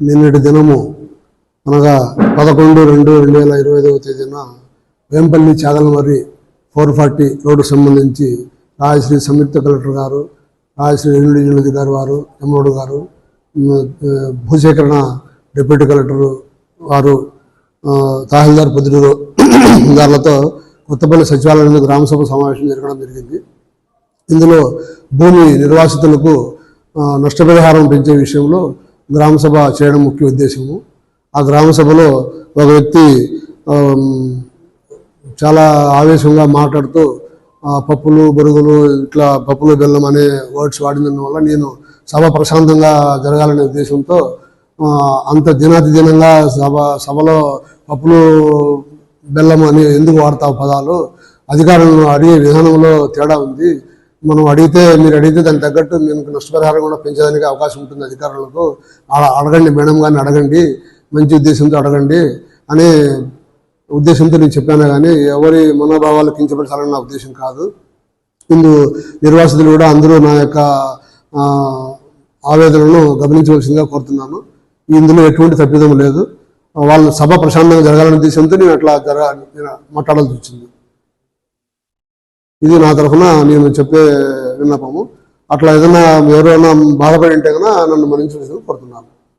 నిన్నటి దినము అనగా పదకొండు రెండు రెండు వేల ఇరవై ఐదవ తేదీన వేంపల్లి చాగలమర్రి ఫోర్ ఫార్టీ రోడ్డుకు సంబంధించి రాజశ్రీ సంయుక్త కలెక్టర్ గారు రాజశ్రీ రెవెన్యూ డివిజనల్ అధికారి వారు ఎమ్మోడు గారు భూసేకరణ డిప్యూటీ కలెక్టరు వారు తహసీల్దార్ పొద్దుటూరు గారులతో కొత్తపల్లి సచివాలయంలో గ్రామసభ సమావేశం జరగడం జరిగింది. ఇందులో భూమి నిర్వాసితులకు నష్టపరిహారం పెంచే విషయంలో గ్రామసభ చేయడం ముఖ్య ఉద్దేశము. ఆ గ్రామ సభలో ఒక వ్యక్తి చాలా ఆవేశంగా మాట్లాడుతూ పప్పులు బొరుగులు ఇట్లా పప్పులు బెల్లం అనే వర్డ్స్ వాడినందు వల్ల నేను సభ ప్రశాంతంగా జరగాలనే ఉద్దేశంతో అంత దినాతి దినంగా సభ సభలో పప్పులు బెల్లం అని ఎందుకు వాడతావు పదాలు అధికారులను అడిగే విధానంలో తేడా ఉంది. మనం అడిగితే మీరు అడిగితే దానికి తగ్గట్టు మీకు నష్టపరిహారం కూడా పెంచడానికి అవకాశం ఉంటుంది అధికారులకు. అడగండి మేడం గారిని అడగండి మంచి ఉద్దేశంతో అడగండి అనే ఉద్దేశంతో నేను చెప్పాను కానీ ఎవరి మనోభావాలు కించపరచాలని నా ఉద్దేశం కాదు. ఇందు నిర్వాసితులు కూడా అందరూ నా యొక్క ఆవేదనను గమనించవలసిందిగా కోరుతున్నాను. ఇందులో ఎటువంటి తప్పిదం లేదు. వాళ్ళ సభ ప్రశాంతంగా జరగాలనే ఉద్దేశంతో నేను అట్లా జరగా మాట్లాడాల్సి వచ్చింది. ఇది నా తరఫున నేను చెప్పే విన్నపము. అట్లా ఏదైనా ఎవరైనా బాధపడి ఉంటే కన్నా నన్ను మన్నించవలసిందిగా కోరుతున్నాను.